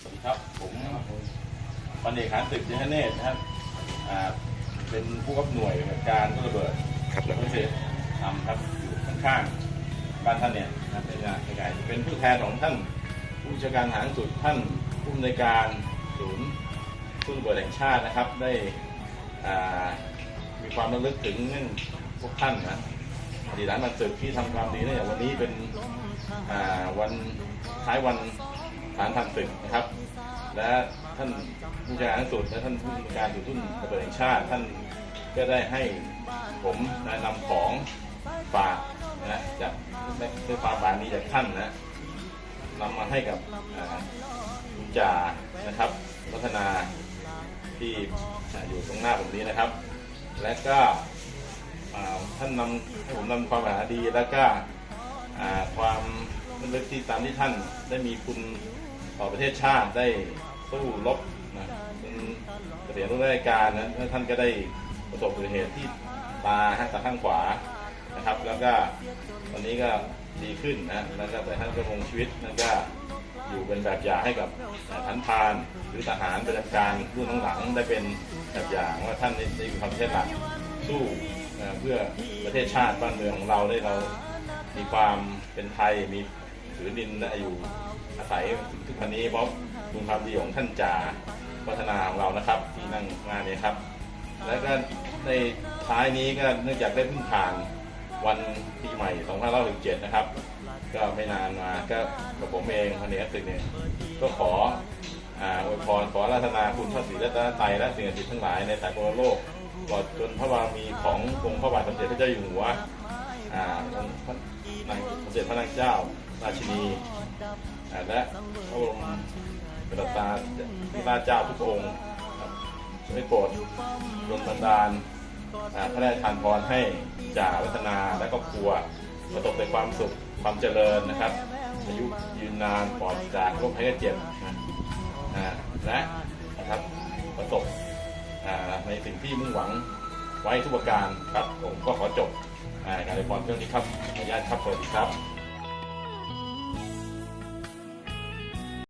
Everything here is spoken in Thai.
สวัสดีครับ ผมพันเอกหานศึกเจฮเนตนะครับอ่าเป็นผู้กับหน่วยปฏิบัติการก็ระเบิดครับพิเศษทำครับอยู่ข้างๆบ้านท่านเนี่ยนะครับเป็นงานใหญ่ๆเป็นผู้แทนของท่านผู้บัญชาการทหารสุดท่านผู้อำนวยการศูนย์สู้ระเบิดแห่งชาตินะครับ ได้อ่ามีความระลึกถึงเรื่องพวกท่านนะอดีตทหารศึกที่ทำความดีเนี่ยวันนี้เป็นอ่าวันท้ายวัน ฐานทันศึกนะครับ และท่านผู้จัดการสุดและท่านผู้การสุดทุนระเบิดแห่งชาติ ท่านก็ได้ให้ผมนำของฝากนะจากด้วยความปานี้จากท่านนะนำมาให้กับคุณจ่านะครับพัฒนาที่อยู่ตรงหน้าผมนี้นะครับ และก็ท่านนำให้ผมนำความปราดีและก็ความลึกที่ตามที่ท่านได้มีคุณ ต่อประเทศชาติได้สู้รบนะเป็นเกษียณรุ่นราชการนะแล้วท่านก็ได้ประสบอุบัติเหตุที่ตาฮะตาข้างขวานะครับ แล้วก็ตอนนี้ก็ดีขึ้นนะแล้วก็แต่ท่านก็ลงชีวิตนั่นก็อยู่เป็นแบบอย่างให้กับฐานพาน หรือทหารประจำการรุ่นหลังได้เป็นแบบอย่างว่าท่านได้มีความเสียสละสู้นะเพื่อประเทศชาติบ้านเมืองของเราได้เรา มีความเป็นไทยมีถือดินและอยู่ อาศัยทุกวันนี้เพราะคุณความดีของท่านจ่าพัฒนาของเรานะครับ ที่นั่งงานนี้ครับ แล้วก็ในท้ายนี้ก็เนื่องจากได้เพิ่งผ่านวันปีใหม่2567นะครับ ก็ไม่นานมาก็กับผมเองพันเอกตึกเนี่ยก็ขออ่าอวยพรขอรัตนาคุณพระศรีรัตนตรัยและสิ่งศักดิ์สิทธิ์ทั้งหลายในสากลโลกตลอดจนพระบารมีขององค์พระบาทสมเด็จพระเจ้าอยู่หัว อ่าองค์พระนางสมเด็จพระนางเจ้าราชินี อ่าและพระบรมกษัตริย์ที่ราชเจ้าทุกองค์จะไม่โปรดดลบันดาลพระราชทานพรให้จ่าวัฒนาและครอบครัวประสบแต่ความสุขความเจริญนะครับ อายุยืนนานปลอดจากโรคภัยไข้เจ็บและนะครับประสบในสิ่งที่มุ่งหวังไว้ทุกประการครับผมก็ขอจบอ่าการอวยพรเรื่องนี้ครับขออนุญาตครับสวัสดีครับ